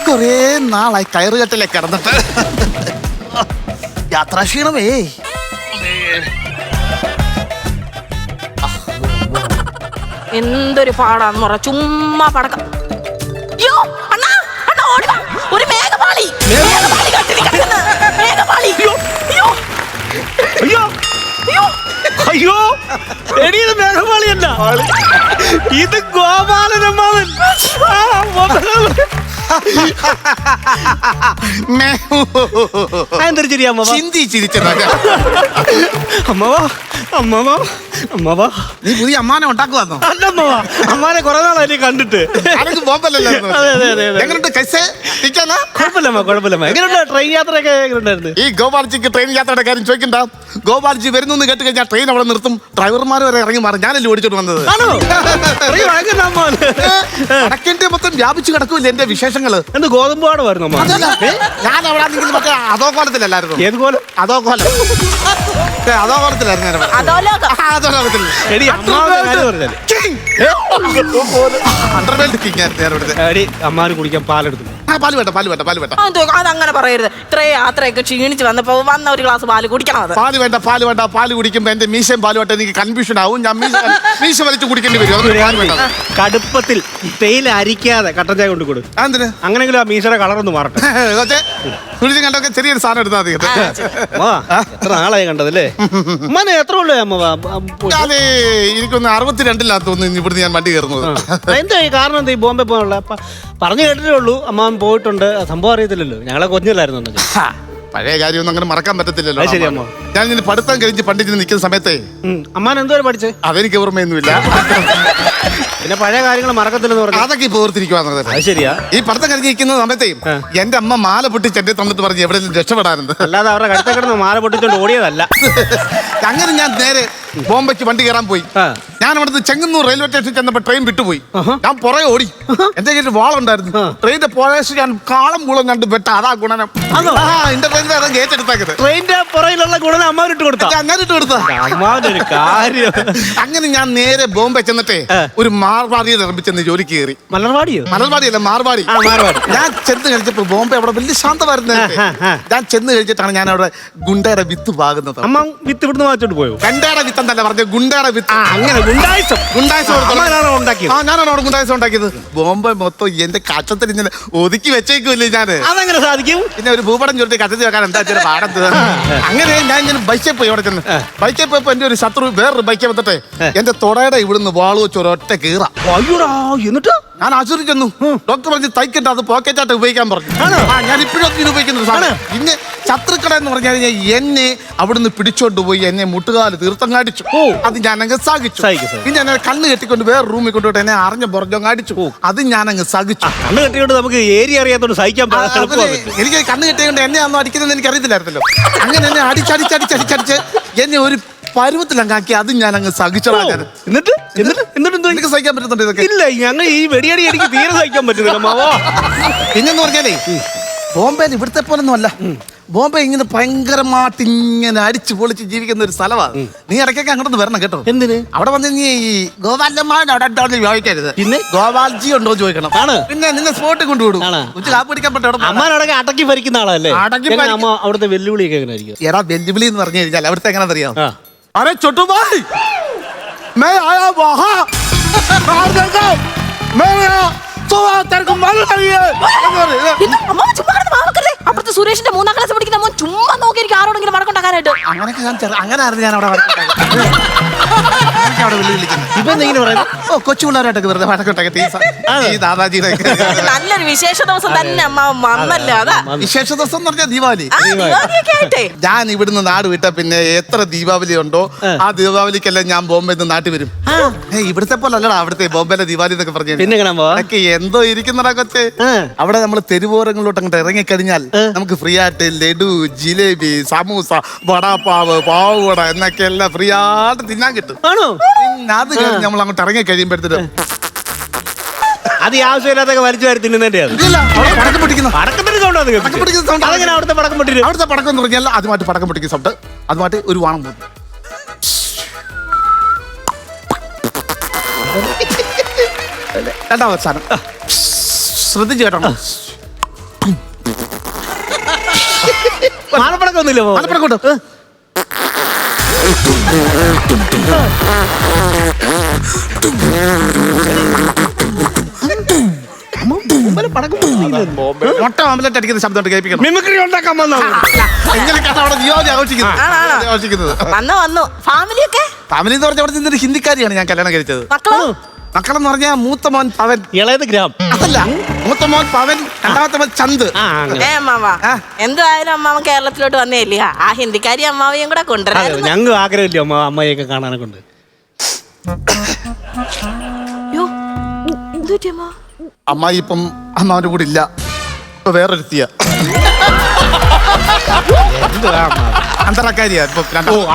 Speaker 3: കുറേ നാളായി കയറുകെട്ടിലെ കിടന്നിട്ട്. യാത്രാക്ഷീണമേ
Speaker 1: എന്തൊരു പാടാന്ന് പറ. ചുമ്മാ പടക്കം. അയ്യോ
Speaker 2: എടീത് ഇത് മേഘമാളിയല്ല ഇത് ഗോപാലനമ്മാവൻ എന്തൊരു ചിരി അമ്മവ
Speaker 3: ചിന്തി ചിരിച്ചതാ.
Speaker 2: അമ്മവ അമ്മവ അമ്മവ
Speaker 3: നീ പുതിയ അമ്മാനെ ഉണ്ടാക്കുവാന്നോ?
Speaker 2: അല്ലമ്മവ അമ്മാനെ കുറെ നാളായി കണ്ടിട്ട്.
Speaker 3: ആരെങ്കിലും ബോംബല്ലല്ലോ
Speaker 2: അതെ അതെ അതെ അതെ.
Speaker 3: എങ്ങനെയുണ്ട് കൈസേ? ഇരിക്കാനാ?
Speaker 2: കുഴപ്പമില്ലമ്മ കുഴപ്പമില്ലമ്മ എങ്ങനെയുണ്ട് ട്രെയിൻ യാത്രയൊക്കെ എങ്ങനെയുണ്ടായിരുന്നു?
Speaker 3: ഈ ഗോപാൽജിക്ക് ട്രെയിൻ യാത്രയുടെ കാര്യം ചോദിക്കണ്ട. ഗോപാൽജി വരുന്നു എന്ന് കേട്ട് കഴിഞ്ഞാൽ ട്രെയിൻ അവിടെ നിർത്തും. ഡ്രൈവർമാർ വരെ ഇറങ്ങി മാറും. ഞാനല്ലേ ഓടിച്ചോണ്ട് വന്നത്.
Speaker 2: ആണോ? ട്രെയിൻ
Speaker 3: വടക്കേന്റെ മൊത്തം വ്യാപിച്ചു കിടക്കൂല്ലേ എന്റെ വിശേഷങ്ങൾ?
Speaker 2: എന്ത് ഗോതമ്പ് പാട് വരുന്നു അമ്മ?
Speaker 3: അതല്ല ഞാൻ അവിടെ മറ്റേ അതോ കോലത്തിലല്ലായിരുന്നു
Speaker 2: ഏത് പോലെ
Speaker 3: അതോ കോലം ഏ, അതോ കോലത്തിലായിരുന്നു ഞാൻ അവിടെ.
Speaker 1: അതോ ലോകം
Speaker 3: ആ, അതോ കോലത്തിൽ
Speaker 2: എടി അമ്മാവന്റെ കാര്യം പറഞ്ഞാൽ.
Speaker 3: King. ആയിരുന്നു ഞാൻ
Speaker 2: എടി കുടിക്കാൻ പാലെടുത്തു.
Speaker 3: ആ പാൽ വേണ്ട പാൽ വേണ്ട പാൽ വേണ്ട.
Speaker 1: അതെന്തോ അതങ്ങനെ പറയരുത്. ഇത്രയും യാത്രയൊക്കെ ക്ഷീണിച്ച് വന്നപ്പോ വന്ന ഒരു ഗ്ലാസ് പാൽ കുടിക്കണം അത്.
Speaker 3: പാൽ വേണ്ട പാൽ വേണ്ട പാൽ കുടിക്കുമ്പോ എന്റെ മീശയും പാൽ വേണ്ട എനിക്ക് കൺഫ്യൂഷൻ ആവും. ഞാൻ മീശ മീശ വലിച്ചു കുടിക്കേണ്ടി വരും. അതുകൊണ്ട് പാൽ വേണ്ട.
Speaker 2: കടുപ്പത്തിൽ തേയില അരിക്കാതെ കട്ടൻ ചായ കൊണ്ട് കൊടു അങ്ങനെങ്കിലും ആ മീശയുടെ കളർ ഒന്ന് മാറട്ടെ.
Speaker 3: കണ്ടൊക്കെ ചെറിയൊരു സാധനം എടുത്താൽ മതി കേട്ടോ.
Speaker 2: അമ്മാ, എത്ര നാളായി കണ്ടതല്ലേ? അമ്മനെ എത്ര അമ്മ
Speaker 3: ഞാനേ എനിക്കൊന്ന് അറുപത്തിരണ്ടിലാ തോന്നുന്നു ഇവിടുന്ന് ഞാൻ വണ്ടി കയറുന്നത്.
Speaker 2: എന്താ ഈ കാരണം? എന്താ ഈ ബോംബെ പോകാനുള്ള? പറഞ്ഞു കേട്ടിട്ടേ ഉള്ളൂ. അമ്മാവൻ പോയിട്ടുണ്ട്. സംഭവം അറിയത്തില്ലല്ലോ. ഞങ്ങളെ കൊഞ്ഞില്ലായിരുന്നു
Speaker 3: പഴയ കാര്യമൊന്നും അങ്ങനെ മറക്കാൻ പറ്റത്തില്ലല്ലോ
Speaker 2: അത് ശരിയാ, അമ്മ.
Speaker 3: ഞാൻ ഇങ്ങനെ പഠിത്തം കഴിഞ്ഞ് പണ്ടിച്ച് നിൽക്കുന്ന സമയത്തെ.
Speaker 2: അമ്മാൻ എന്തോരം പഠിച്ചേ?
Speaker 3: അതെനിക്ക് ഓർമ്മയൊന്നുമില്ല.
Speaker 2: പിന്നെ പഴയ കാര്യങ്ങൾ മറക്കത്തില്ലെന്ന് പറഞ്ഞു.
Speaker 3: അതൊക്കെ ഇപ്പൊ ഓർത്തിരിക്കുവാന്നത്
Speaker 2: അത് ശരിയാ.
Speaker 3: ഈ പഠിത്തം കഴിഞ്ഞിരിക്കുന്ന സമയത്തെയും
Speaker 2: സമയത്തെ
Speaker 3: എന്റെ അമ്മ മാല പൊട്ടി ചെണ്ടി തന്നിട്ട് പറഞ്ഞ് എവിടെയെങ്കിലും രക്ഷപ്പെടാറുണ്ട്.
Speaker 2: അല്ലാതെ അവരുടെ കടുത്ത കിടന്ന് മാല പൊട്ടിച്ചോണ്ട് ഓടിയതല്ല.
Speaker 3: അങ്ങനെ ഞാൻ നേരെ ബോംബെക്ക് വണ്ടി കയറാൻ പോയി. ഞാൻ അവിടുന്ന് ചെങ്ങന്നൂർ റെയിൽവേ സ്റ്റേഷനിൽ ചെന്നപ്പോ ട്രെയിൻ വിട്ടുപോയി. ഞാൻ പുറകെ ഓടി. എന്റെ കയ്യിൽ വാളുണ്ടായിരുന്നു. ട്രെയിനിന്റെ പുഴ ഞാൻ കാളം മൂളം കണ്ട് വെട്ട അതാ ഗുണനം. എന്റെ ട്രെയിനിൽ അതാ ഗേറ്റ് എടുത്താക്കത്
Speaker 2: ട്രെയിനിന്റെ പുറയിലുള്ള ഗുണനം അമ്മാവിന് ഇട്ട് കൊടുത്താ?
Speaker 3: ഞാൻ ഇട്ട് കൊടുത്ത അങ്ങനെ ഞാൻ നേരെ ബോംബെ ചെന്നിട്ടേ ഒരു മാർവാടിയെ നിർമ്മിച്ചെന്ന് ജോലിക്ക് കയറി.
Speaker 2: മലർവാടിയോ?
Speaker 3: മലർവാടി
Speaker 2: അല്ല മാർവാടി.
Speaker 3: ഞാൻ ചെന്ന് കഴിച്ചപ്പോ ബോംബെ അവിടെ വലിയ ശാന്തമായിരുന്നു. ഞാൻ ചെന്ന് കഴിച്ചിട്ടാണ് ഞാൻ അവിടെ ഗുണ്ടയുടെ വിത്ത് പാകുന്നത്
Speaker 2: അമ്മ വിത്ത് ഇവിടുന്ന് വാങ്ങിച്ചോണ്ട് പോയോ?
Speaker 3: ഗണ്ടയുടെ വിത്ത് എന്നല്ല പറഞ്ഞ ഗുണ്ടയുടെ വിത്ത്.
Speaker 2: അങ്ങനെ ഗുണ്ടായിസം.
Speaker 3: ഗുണ്ടായിസം.
Speaker 2: അമ്മാനാണോ ഉണ്ടാക്കിയത്.
Speaker 3: ആ ഞാനാണ് അവിടെ ഗുണ്ടായിസം ഉണ്ടാക്കിയത്. ബോംബെ മൊത്തം എന്റെ കച്ചത്തിൽ ഇങ്ങനെ ഒതുക്കി വെച്ചേക്കില്ലേ ഞാൻ
Speaker 2: അതെങ്ങനെ സാധിക്കും?
Speaker 3: പിന്നെ ഒരു ഭൂപടം ചുരുട്ടി കച്ചത്തിൽ വെക്കാൻ എന്താ വെച്ചാൽ പാടത്ത്? അങ്ങനെ ഞാൻ ഇങ്ങനെ ബൈക്കിൽ പോയി അവിടെ ചെന്ന്. ബൈക്കിൽ പോയപ്പോ എന്റെ ഒരു ശത്രു വേറൊരു ബൈക്കിൽ വന്നിട്ടെ എന്റെ തൊടയുടെ ഇവിടുന്ന് വാളു വെച്ച് ഒരൊറ്റ കീറ.
Speaker 2: എന്നിട്ട്?
Speaker 3: ഞാൻ ആശുപത്രി ചെന്നു ഡോക്ടർ പറഞ്ഞ് തൈക്കിട്ട് അത് പോക്കറ്റായിട്ട് ഉപയോഗിക്കാൻ പറഞ്ഞു? ആ ഞാൻ ഇപ്പോഴും അതിന് ഉപയോഗിക്കുന്നത് സാധനം പിന്നെ ശത്രുക്കട എന്ന് പറഞ്ഞു കഴിഞ്ഞാൽ എന്നെ അവിടുന്ന് പിടിച്ചോണ്ട് പോയി എന്നെ മുട്ടുകാൽ തീർത്ഥങ്ങാടിച്ചു
Speaker 2: ഓ.
Speaker 3: അത് ഞാൻ അങ്ങ്
Speaker 2: സഹിക്കും.
Speaker 3: പിന്നെ എന്നെ കണ്ണ് കെട്ടിക്കൊണ്ട് വേറെ റൂമിൽ കൊണ്ടുപോയിട്ട് എന്നെ അറിഞ്ഞ പുറഞ്ഞങ്ങാടിച്ചു അത് ഞാൻ അങ്ങ് സഹിച്ചു
Speaker 2: കണ്ണ് കെട്ടിയോണ്ട് നമുക്ക് ഏരിയ അറിയാത്തോണ്ട് സഹിക്കാൻ
Speaker 3: എനിക്ക് കണ്ണ് കെട്ടിയോണ്ട് എന്നെ അന്ന് അടിക്കുന്നത് എനിക്ക് അറിയത്തില്ലായിരുന്നല്ലോ അങ്ങനെ എന്നെ അടിച്ചടിച്ചടിച്ചടിച്ചടിച്ച് എന്നെ ഒരു പരുവത്തിലങ്ങാക്കി അത് ഞാൻ അങ്ങ് സഹിച്ചോളാം ഞാൻ
Speaker 2: എന്നിട്ട്? എന്നിട്ട്? എന്നിട്ട്? എന്തോ
Speaker 3: എനിക്ക് സഹിക്കാൻ പറ്റുന്നുണ്ട് ഇതൊക്കെ?
Speaker 2: ഇല്ല ഞങ്ങൾ ഈ വെടിയടി എനിക്ക് തീരെ സഹിക്കാൻ പറ്റുന്നില്ല മാവാ.
Speaker 3: പിന്നെന്ന് പറഞ്ഞാലേ ബോംബെ ഇവിടുത്തെ പോലൊന്നും അല്ല ബോംബെ ഇങ്ങനെ ഭയങ്കരമായിട്ട് ഇങ്ങനെ അടിച്ചു പൊളിച്ച് ജീവിക്കുന്ന ഒരു സ്ഥലമാണ് നീ ഇടയ്ക്കൊക്കെ അങ്ങോട്ട് വരണം കേട്ടോ.
Speaker 2: എന്തിന്?
Speaker 3: അവിടെ വന്ന് നീ ഈ ഗോപാലന്മാരുടെ അവിടെ ഉണ്ടോന്ന് ചോദിക്കരുത്.
Speaker 2: പിന്നെ?
Speaker 3: ഗോപാൽജി ഉണ്ടോ എന്ന് ചോദിക്കണം.
Speaker 2: ആണ്.
Speaker 3: പിന്നെ നിന്നെ സ്പോട്ടിൽ കൊണ്ടുവിടും.
Speaker 2: ആണ്.
Speaker 3: ഉച്ച കാപ്പ് പിടിക്കാൻ പറ്റ
Speaker 2: അമ്മാനോടൊക്കെ അടക്കി ഭരിക്കുന്ന ആളല്ലേ?
Speaker 3: അടക്കി
Speaker 2: എങ്ങനെ
Speaker 3: ഭരിക്ക-
Speaker 2: അമ്മ അവിടുത്തെ വെല്ലുവിളിയൊക്കെ എങ്ങനെ ആയിരിക്കും?
Speaker 3: എടാ വെല്ലുവിളി എന്ന് പറഞ്ഞു കഴിഞ്ഞാൽ അവിടുത്തെ എങ്ങനെ അറിയാം
Speaker 2: ആ.
Speaker 3: अरे छोटू भाई मैं आया वहाँ। <laughs> मैं यहाँ।
Speaker 1: തിരക്കും. അപ്പുറത്ത് സുരേഷിന്റെ മൂന്നാം ക്ലാസ് പഠിക്കുന്ന മോൻ ചുമ്മാ നോക്കി എനിക്ക് ആരോടെങ്കിലും വടക്കുണ്ടാക്കാനായിട്ട്
Speaker 3: അങ്ങനെയൊക്കെ ഞാൻ അങ്ങനെ ആയിരുന്നു ഞാൻ അവിടെ <laughs>
Speaker 2: ഇപ്പൊ എന്തെങ്കിലും പറയാം
Speaker 3: ഓ കൊച്ചു പിള്ളേരായിട്ടൊക്കെ വെറുതെ വടക്കുണ്ടാക്കി ദാദാജിയുടെ
Speaker 1: നല്ലൊരു വിശേഷ ദിവസം തന്നെ അമ്മ അമ്മല്ലേ അതാ.
Speaker 3: വിശേഷ ദിവസം എന്ന് പറഞ്ഞാൽ ദീപാവലി. ഞാൻ ഇവിടുന്ന് നാട് വിട്ട പിന്നെ എത്ര ദീപാവലി ഉണ്ടോ ആ. ദീപാവലിക്കെല്ലാം ഞാൻ ബോംബെ നിന്ന് നാട്ടിൽ വരും. ഇവിടുത്തെ പോലെ അല്ലടാ അവിടുത്തെ ബോംബെയിലെ ദീപാവലി എന്നൊക്കെ പറഞ്ഞു എന്തോ ഇരിക്കുന്നടാ കൊച്ചെ. അവിടെ നമ്മൾ തെരുവോരങ്ങളിലോട്ട് അങ്ങോട്ട് ഇറങ്ങിക്കഴിഞ്ഞാൽ നമുക്ക് ഫ്രീ ആയിട്ട് ലഡു ജിലേബി സമൂസ വടാപ്പാവ് പാവുവട എന്നൊക്കെ എല്ലാം ഫ്രീ ആയിട്ട് തിന്നാൻ കിട്ടും.
Speaker 2: ആണോ?
Speaker 3: അത് കഴിഞ്ഞ് നമ്മൾ അങ്ങോട്ട് ഇറങ്ങി കഴിയുമ്പോഴത്തേക്കും
Speaker 2: അത് ഈ ആവശ്യമില്ലാത്തൊക്കെ വലിച്ചു വാരി തിന്നുന്നതിന്റെയാണ്
Speaker 3: പടക്കം
Speaker 2: തുടങ്ങിയാൽ സൗണ്ട് അത്
Speaker 3: പടക്കം പൊട്ടിക്കുന്ന sound.
Speaker 2: അതെങ്ങനെ അവിടുത്തെ പടക്കം പൊട്ടിട്ട്
Speaker 3: അവിടുത്തെ പടക്കം എന്ന് പറഞ്ഞാൽ അതുമായിട്ട് പടക്കം സൗണ്ട് അതുമായിട്ട് ഒരു വാണം പോകും. <laughs> രണ്ടാമത്തെ സാധനം. ശ്രദ്ധിച്ചു കേട്ടോ.
Speaker 2: മാലപ്പടക്കം ഒന്നുമില്ല
Speaker 3: അത് പടക്കം ഉണ്ട്. മുട്ട ഓംലെറ്റ് അടിക്കുന്ന ശബ്ദം കേൾപ്പിക്കണം.
Speaker 2: മിമിക്രി ഉണ്ടാക്കാൻ വന്നോ?
Speaker 3: എങ്ങനെയൊക്കെയാണ് അവിടെ ആഘോഷിക്കുന്നത്?
Speaker 1: വന്നു വന്നു.
Speaker 3: ഫാമിലി എന്ന് പറഞ്ഞാൽ അവിടെ നിന്നൊരു ഹിന്ദിക്കാരിയാണ് ഞാൻ കല്യാണം കഴിച്ചത്.
Speaker 1: മക്കളോ?
Speaker 3: മക്കളെന്ന് പറഞ്ഞാൽ മൂത്ത മോൻ പവൻ.
Speaker 2: ഇളയത് ഗ്രാം.
Speaker 3: അതല്ല മൂത്ത മോൻ പവൻ രണ്ടാമത്തെ മോൻ ചന്ത്
Speaker 2: ആ അങ്ങനെ.
Speaker 1: ഏ അമ്മാവ.
Speaker 3: ആ.
Speaker 1: എന്തായാലും അമ്മാവൻ കേരളത്തിലോട്ട് വന്നേല്ലേ? ആ ഹിന്ദിക്കാരി അമ്മാവയും കൂടെ
Speaker 2: അതെ ഞങ്ങൾ ആഗ്രഹമില്ല അമ്മ അമ്മയൊക്കെ
Speaker 1: കാണാനൊക്കെ ഉണ്ട്.
Speaker 3: അമ്മായി ഇപ്പം അമ്മാവന്റെ കൂടെ ഇല്ല. ഇപ്പൊ വേറൊരുത്തിയ. അന്തറക്കാരിയാ ഇപ്പൊ
Speaker 2: ഓ
Speaker 3: രണ്ടാം-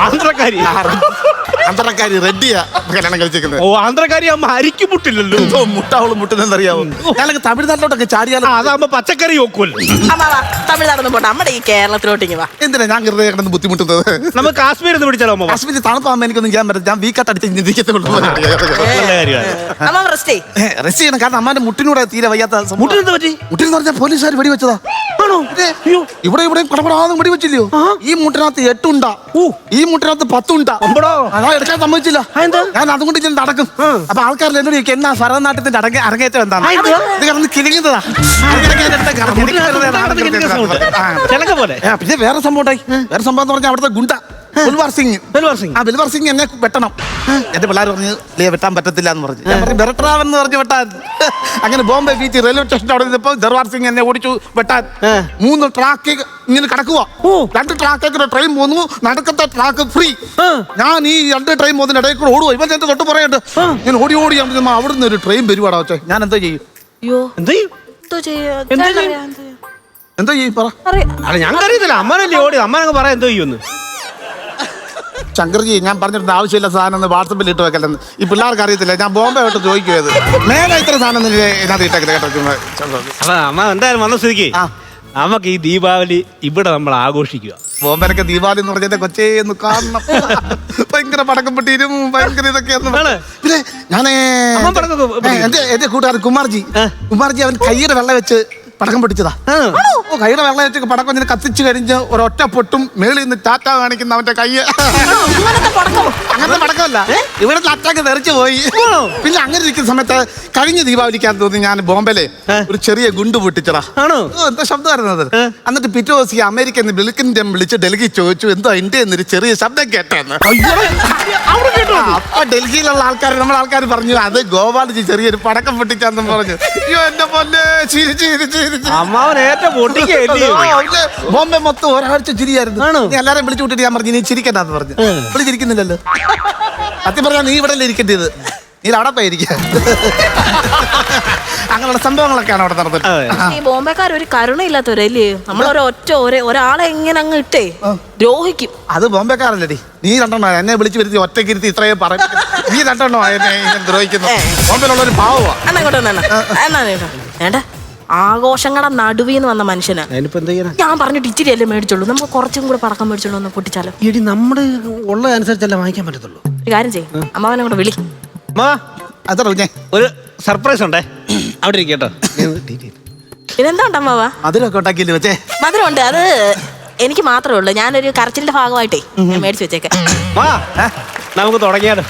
Speaker 2: ആന്ധ്രക്കാരി
Speaker 3: റെഡിയാ കല്യാണം കഴിച്ചിരിക്കുന്നത്.
Speaker 2: ഓ ആന്ധ്രക്കാരി അമ്മ അരിക്ക് മുട്ടില്ലല്ലോ.
Speaker 3: എന്തോ മുട്ടാവൾ മുട്ടുന്നെന്നറിയാവോ ഞാനൊക്കെ തമിഴ്നാട്ടിലോട്ടൊക്കെ ചാടിയാലോ?
Speaker 2: ആ, അതാകുമ്പോ പച്ചക്കറി നോക്കുമല്ലോ
Speaker 1: തമിഴ്നാടൊന്നും പോട്ടെ നമ്മുടെ ഈ കേരളത്തിലോട്ട് ഇങ്ങ് വാ.
Speaker 3: എന്തിനാ ഞാൻ കിടന്ന് ബുദ്ധിമുട്ടുന്നത്?
Speaker 2: നമുക്ക് കാശ്മീരിൽ എന്ന് പിടിച്ചാലോ അമ്മ
Speaker 3: കാശ്മീർ തണുപ്പാകുമ്പോ എനിക്കൊന്നും ചെയ്യാൻ പറ്റില്ല ഞാൻ വീക്കാട്ട് അടിച്ച് ചിന്തിക്കത്തുള്ളൂ
Speaker 2: നല്ല കാര്യമാണ്.
Speaker 1: അമ്മാവൻ റെസ്റ്റേ
Speaker 3: റെസ്റ്റ് ചെയ്യണം. കാരണം അമ്മാന്റെ മുട്ടിനൂടെ തീരെ വയ്യാത്ത സംഭവം.
Speaker 2: മുട്ടിനെന്താ പറ്റി?
Speaker 3: മുട്ടിന് പറഞ്ഞാൽ പോലീസുകാർ വെടിവെച്ചതാ.
Speaker 2: ആണോ?
Speaker 3: ഇതേ,
Speaker 2: അയ്യോ.
Speaker 3: ഇവിടെ ഇവിടെ കടപടാന്ന് വെടിവെച്ചില്ലയോ? ഈ മുട്ടിനകത്ത് എട്ടുണ്ടാ. ഈ മുട്ടിനകത്ത് പത്തുണ്ടാ.
Speaker 2: അമ്പടോ.
Speaker 3: അതാ എടുക്കാൻ സമ്മതിച്ചില്ല? ഞാൻ അതുകൊണ്ട് ഞാൻ നടക്കും. അപ്പൊ ആൾക്കാരിൽ എന്നോട് ചോദിക്കും എന്നാ ഭരതനാട്യത്തിന്റെ അടങ്ങ അരങ്ങേറ്റം എന്താണ്? ഇത് കിടന്ന് കിളിങ്ങുന്നതാ
Speaker 2: പോലെ.
Speaker 3: പിന്നെ വേറെ സംഭവം ഉണ്ടായി. വേറെ സംഭവം എന്ന് പറഞ്ഞാൽ അവിടുത്തെ ഗുണ്ട. ബൽവാർ സിംഗ്.
Speaker 2: ബൽവാർ സിംഗ്.
Speaker 3: ആ ബൽവാർ സിംഗ് എന്നെ വെട്ടണം. എന്റെ പിള്ളേർ പറഞ്ഞു ലേ വെട്ടാൻ പറ്റത്തില്ല എന്ന് പറഞ്ഞു. ഞാൻ പറഞ്ഞു വെറട്രാവൻ എന്ന് പറഞ്ഞു വെട്ടാൻ. അങ്ങനെ ബോംബെ ബീച്ച് റെയിൽവേ സ്റ്റേഷൻ അവിടെ നിന്നപ്പോ ദർവാർ സിംഗ് എന്നെ ഓടിച്ചു വെട്ടാൻ. മൂന്ന് ട്രാക്ക് ഇങ്ങനെ കിടക്കുക രണ്ട് ട്രാക്കേക്ക് ട്രെയിൻ പോന്നു നടക്കത്തെ ട്രാക്ക് ഫ്രീ ഞാൻ ഈ രണ്ട് ട്രെയിൻ പോകുന്ന ഇടയിൽ കൂടെ ഓടുക ഇവൻ എന്റെ തൊട്ട് പറയണ്ട് ഞാൻ ഓടി ഓടി അവിടെ നിന്ന് ഒരു ട്രെയിൻ വരുവാടാ വെച്ചേ ഞാൻ എന്താ ചെയ്യും?
Speaker 1: അയ്യോ.
Speaker 2: എന്താ ചെയ്യും?
Speaker 1: എന്തോ ചെയ്യാ?
Speaker 3: പറ.
Speaker 2: ഞാൻ അറിയത്തില്ല അമ്മനല്ലേ ഓടി അമ്മനങ്ങ് പറയാം എന്തോ ചെയ്യുമെന്ന്.
Speaker 3: ശങ്കർജി ഞാൻ പറഞ്ഞിട്ട് ആവശ്യമില്ല സാധനം ഒന്ന് വാട്സപ്പിൽ ഇട്ട് വെക്കല്ലെന്ന്. ഈ പിള്ളേർക്ക് അറിയത്തില്ല ഞാൻ ബോംബെ വിട്ട് ചോദിക്കുവത് മേലെ ഇത്ര സാധനം ഇതിനകത്ത് ഇട്ടേക്കില്ല കേട്ടോ.
Speaker 2: അപ്പൊ അമ്മ എന്തായാലും വന്ന സ്ഥിതിക്ക്.
Speaker 3: ആ.
Speaker 2: നമുക്ക് ഈ ദീപാവലി ഇവിടെ നമ്മൾ ആഘോഷിക്കുക.
Speaker 3: ബോംബെനൊക്കെ ദീപാവലി എന്ന് പറഞ്ഞാൽ കൊച്ചേ എന്ന് കാണണം. ഭയങ്കര പടക്കം പൊട്ടിരും ഭയങ്കര ഇതൊക്കെയായിരുന്നു. പിന്നെ ഞാനേ എന്റെ കൂട്ടുകാരൻ കുമാർജി. കുമാർജി അവൻ കയ്യുടെ വെള്ളം വെച്ച് പടക്കം പൊട്ടിച്ചതാ. ഓ കൈയുടെ വെള്ളം വെച്ച് പടക്കം ഇങ്ങനെ കത്തിച്ചു കഴിഞ്ഞ് ഒരൊറ്റ പൊട്ടും മേളിൽ നിന്ന് ടാറ്റ കാണിക്കുന്ന അവന്റെ കയ്യ്. അങ്ങനത്തെ പടക്കമല്ല. ഇവിടെ അറ്റാക്ക് തെറിച്ചു പോയി. പിന്നെ അങ്ങനെ ഇരിക്കുന്ന സമയത്ത് കഴിഞ്ഞ ദീപാവലിക്കാന്ന് തോന്നി ഞാൻ ബോംബെയിലെ ഒരു ചെറിയ ഗുണ്ട് പൊട്ടിച്ചടാ
Speaker 2: ആണോ?
Speaker 3: എന്താ ശബ്ദമായിരുന്നു അത്? എന്നിട്ട് പിറ്റേ ദിവസം അമേരിക്കൻ വിളിക്കിന്റെ വിളിച്ച് ഡൽഹി ചോദിച്ചു എന്തോ ഇന്ത്യ എന്നൊരു ചെറിയ ശബ്ദം കേട്ടെന്ന്
Speaker 2: അവിടെ കേട്ടോ
Speaker 3: അപ്പൊ ഡൽഹിയിലുള്ള ആൾക്കാർ നമ്മൾ ആൾക്കാർ പറഞ്ഞു അത് ഗോപാലജി ചെറിയൊരു പടക്കം പൊട്ടിച്ചാന്നും പറഞ്ഞു. അയ്യോ എന്റെ പൊന്നെ ചിരി ചിരി ചിരി.
Speaker 2: അമ്മാവൻ ഏറ്റവും
Speaker 3: ബോംബെ മൊത്തം ഒരാഴ്ച ചിരിയായിരുന്നു.
Speaker 2: ആണോ?
Speaker 3: നീ എല്ലാരും വിളിച്ചു വിട്ടിട്ട് ഞാൻ പറഞ്ഞു നീ ചിരിക്കണ്ടെന്ന് പറഞ്ഞു. ഇവിടെ ചിരിക്കുന്നില്ലല്ലോ. സത്യം പറഞ്ഞാൽ നീ ഇവിടെ ഇരിക്കേണ്ടത് നീ അവിടെ പോയിരിക്ക അങ്ങനെയുള്ള സംഭവങ്ങളൊക്കെയാണ് അവിടെ നടന്നത്
Speaker 1: ഈ ബോംബെക്കാർ ഒരു കരുണയില്ലാത്തവരല്ലേ? നമ്മളൊരു ഒറ്റ ഒരേ ഒരാളെ എങ്ങനെ അങ്ങ് ഇട്ടേ? ദ്രോഹിക്കും.
Speaker 3: അത് ബോംബെക്കാരല്ലേ നീ? രണ്ടെണ്ണോ എന്നെ വിളിച്ചു വരുത്തി ഒറ്റയ്ക്ക് ഇരുത്തി ഇത്രയും പറയും. നീ രണ്ടെണ്ണോ എന്നെ ഇങ്ങനെ ദ്രോഹിക്കുന്നു. ബോംബെയിലുള്ള ഒരു പാവമാ.
Speaker 1: എന്നാ ഇങ്ങോട്ട് എന്നാ വേണ്ട. ആഘോഷങ്ങളുടെ നടുവിന്ന് വന്ന മനുഷ്യന്. ഞാൻ പറഞ്ഞിട്ട് ഇച്ചിരി അല്ലേ മേടിച്ചുള്ളൂ നമുക്ക് കുറച്ചും കൂടെ പടക്കം മേടിച്ചോളൂ ഒന്ന് പൊട്ടിച്ചാലോ.
Speaker 2: ഇടി നമ്മുടെ ഉള്ള അനുസരിച്ചല്ലേ വാങ്ങിക്കാൻ പറ്റത്തുള്ളൂ?
Speaker 1: ഒരു കാര്യം ചെയ്യും. അമ്മാവനെ കൂടെ വിളി.
Speaker 2: അത്ര
Speaker 3: അതോ ഞാൻ.
Speaker 2: ഒരു സർപ്രൈസ് ഉണ്ടേ? അവിടെ ഇരിക്കട്ടോ
Speaker 1: പിന്നെന്താ ഉണ്ട് അമ്മാവ?
Speaker 3: അതിലൊക്കെ ഉണ്ടാക്കിയില്ല വെച്ചേ
Speaker 1: മധുരമുണ്ട്. അത് എനിക്ക് മാത്രമേ ഉള്ളൂ. ഞാനൊരു കരച്ചിലിന്റെ ഭാഗമായിട്ടേ ഞാൻ മേടിച്ചു വെച്ചേക്കാം.
Speaker 2: മാ നമുക്ക് തുടങ്ങിയാലോ.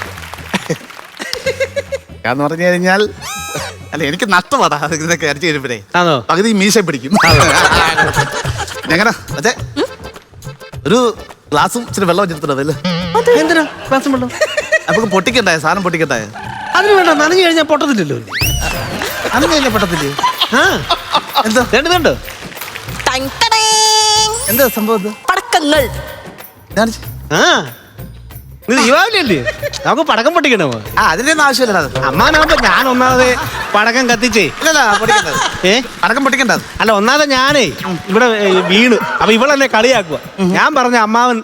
Speaker 3: എന്ന് പറഞ്ഞു കഴിഞ്ഞാൽ അല്ല എനിക്ക് നഷ്ടമാടാ അത് ഇതൊക്കെ അരച്ചു കഴിയുമ്പോഴേ.
Speaker 2: ആണോ?
Speaker 3: പകുതി മീശ പിടിക്കും. എങ്ങനെ? അതെ ഒരു ഗ്ലാസും ഇച്ചിരി വെള്ളം വെച്ചിട്ടുണ്ടോ അതിൽ.
Speaker 2: എന്തിനാ? ക്ലാസ് വെള്ളം
Speaker 3: നമുക്ക് പൊട്ടിക്കണ്ടായ? സാധനം പൊട്ടിക്കണ്ടായ?
Speaker 2: അതിന് വേണ്ട നനഞ്ഞു കഴിഞ്ഞാൽ പൊട്ടത്തില്ലല്ലോ.
Speaker 4: അന്ന് കഴിഞ്ഞ പട്ടത്തില്ലേ?
Speaker 2: ആ
Speaker 4: എന്താ?
Speaker 2: രണ്ടുണ്ട്.
Speaker 4: എന്താ സംഭവം ഇത്?
Speaker 1: പടക്കങ്ങൾ.
Speaker 2: ആ. ഇത് ദീപാവലി അല്ലേ നമുക്ക് പടക്കം പൊട്ടിക്കണോ?
Speaker 4: ആ അതിന്റെ ഒന്നും ആവശ്യമില്ല
Speaker 2: അമ്മാനാകുമ്പോ ഞാൻ ഒന്നാമത് പടക്കം കത്തിച്ചേ.
Speaker 4: ഇല്ലല്ല പൊട്ടിക്കണ്ടത്
Speaker 2: ഏ?
Speaker 4: പടക്കം പൊട്ടിക്കണ്ടത്
Speaker 2: അല്ല ഒന്നാമത് ഞാനേ ഇവിടെ വീണ്. അപ്പൊ ഇവളെന്നെ കളിയാക്കുക ഞാൻ പറഞ്ഞ അമ്മാവൻ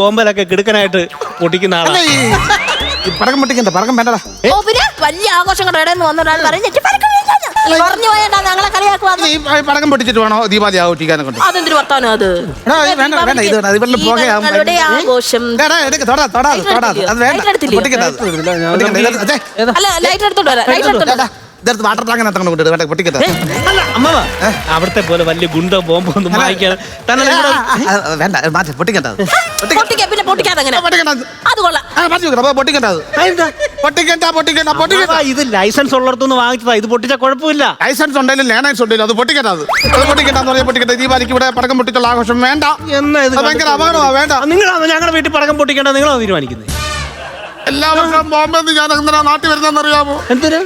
Speaker 2: ബോംബലൊക്കെ കിടുക്കനായിട്ട് പൊട്ടിക്കുന്ന
Speaker 4: അല്ല
Speaker 2: ആളാ.
Speaker 4: ഈ ഈ പടക്കം പൊട്ടിക്കണ്ട പടക്കം വേണ്ടടാ
Speaker 1: ഓ പിന്നെ വലിയ ആഘോഷം ഇടയിൽ നിന്ന് വന്ന ഒരാൾ പറഞ്ഞു "ചേച്ചി, പടക്കം വേണ്ട." പറഞ്ഞു പോയണ്ടാ ഞങ്ങളെ കളിയാക്കുവാന്ന്
Speaker 3: ഈ പടക്കം പൊട്ടിച്ചിട്ട് വേണോ ദീപാവലി ആഘോഷിക്കാനെ കൊണ്ട്
Speaker 1: അതെന്തൊരു വർത്താനം അത്
Speaker 4: എടാ, ഇത് വേണ്ട, വേണ്ട, ഇത് വേണ്ട. ഇവരുടെ പുകയാവും.
Speaker 1: ഞങ്ങളുടെ ആഘോഷം
Speaker 4: എടാ, എടുക്ക്, തൊടാ, തൊടാ, അത്, തൊടാ, അത്. അത് വേണ്ട.
Speaker 1: ലൈറ്റ്
Speaker 4: പൊട്ടിക്കണ്ട അത്. പൊട്ടിക്കണ്ട. ഇത് അതെ.
Speaker 1: അല്ല ലൈറ്റ് എടുത്തോണ്ട് വരാം ലൈറ്റ് എടുത്തോണ്ട്
Speaker 4: എടാ, ഇതെടുത്ത് വാട്ടർ ടാങ്ക് നടത്തണം കൊണ്ടിട്ട് വേണ്ട പൊട്ടിക്കണ്ട
Speaker 2: അല്ല അമ്മവ. അവിടുത്തെ പോലെ വലിയ ഗുണ്ടോ ബോംബോ ഒന്നും തന്നെ
Speaker 4: ആ, വേണ്ട മാറ്റി അത്.
Speaker 1: പൊട്ടിക്കാൻ പിന്നെ പൊട്ടിക്കാതെ അങ്ങനെ.
Speaker 3: പൊട്ടിക്കണ്ട അത്.
Speaker 1: അത് കൊള്ളാം.
Speaker 3: ആ, മാറ്റി വെക്കണം. അപ്പൊ പൊട്ടിക്കണ്ട അത്. പൊട്ടിക്കണ്ട പൊട്ടിക്കണ്ട പൊട്ടിക്കണ്ട
Speaker 2: ഇത് ലൈസൻസ് ഉള്ളിടത്തുനിന്ന് വാങ്ങിച്ചതാ. ഇത് പൊട്ടിച്ച കുഴപ്പമില്ല.
Speaker 3: ലൈസൻസ് ഉണ്ടെങ്കിലും ലേണൈൻസ് ഉണ്ടെങ്കിലും അത് പൊട്ടിക്കണ്ട അത്. അത് പൊട്ടിക്കണ്ട എന്ന് പറഞ്ഞാൽ പൊട്ടിക്കട്ടെ. ദീപാലിക്ക് ഇവിടെ പടക്കം പൊട്ടിച്ചുള്ള ആഘോഷം വേണ്ട.
Speaker 2: എന്നാ ഇത്
Speaker 3: അത് ഭയങ്കര അപകടമാ വേണ്ട.
Speaker 2: നിങ്ങളാണ് ഞങ്ങളുടെ വീട്ടിൽ പടക്കം പൊട്ടിക്കേണ്ട നിങ്ങളാണ് തീരുമാനിക്കുന്നത്
Speaker 3: എല്ലാവർക്കും ബോംബെ ബോംബെന്ന് ഞാൻ എന്തിനാ നാട്ടിൽ വരുന്നതെന്ന് അറിയാമോ?
Speaker 2: എന്തിനു?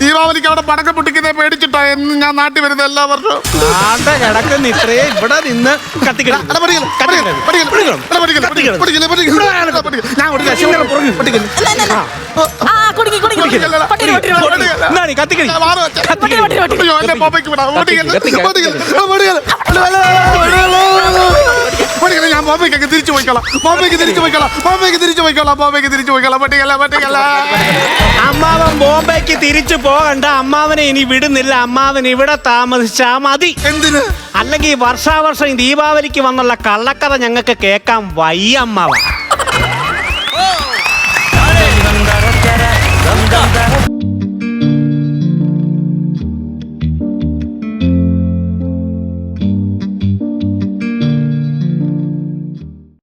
Speaker 3: ദീപാവലിക്ക് അവിടെ പടക്കം പൊട്ടിക്കുന്നേ പേടിച്ചിട്ടാ എന്ന് ഞാൻ നാട്ടിൽ വരുന്നത് എല്ലാ വർഷവും.
Speaker 2: ആണ്ട കിടക്കുന്ന ഇത്രേ ഇവിടെ നിന്ന് കത്തിക്കണം? കത്തിക്കണി
Speaker 3: ഞാൻ മാറി വെച്ചേ.
Speaker 1: പൊട്ടി പൊട്ടി പൊട്ടി
Speaker 3: അയ്യോ, എന്റെ ബോംബെക്ക് വിടാം. പൊട്ടിക്കൽ,
Speaker 2: കത്തിക്ക്,
Speaker 3: പൊട്ടിക്കൽ, പൊട്ടിക്കൽ. പൊട്ടിക്കൽ, ഞാൻ ബോംബെക്കൊക്കെ തിരിച്ചു പോയിക്കോളാം. ബോംബെക്ക് തിരിച്ചു പോയിക്കോളാം. ബോംബെക്ക് തിരിച്ചു പോയിക്കോളാം. ബോംബെക്ക് തിരിച്ചു പോയിക്കോളാം. പൊട്ടിക്കല പൊട്ടിക്കല
Speaker 2: അമ്മാവൻ ബോംബെക്ക് തിരിച്ചു പോകണ്ട. അമ്മാവനെ ഇനി വിടുന്നില്ല. അമ്മാവൻ ഇവിടെ താമസിച്ചാ മതി.
Speaker 3: എന്തിന്?
Speaker 2: അല്ലെങ്കിൽ വർഷാവർഷം ദീപാവലിക്ക് വന്നുള്ള കള്ളക്കഥ ഞങ്ങൾക്ക് കേൾക്കാൻ വയ്യ അമ്മാവ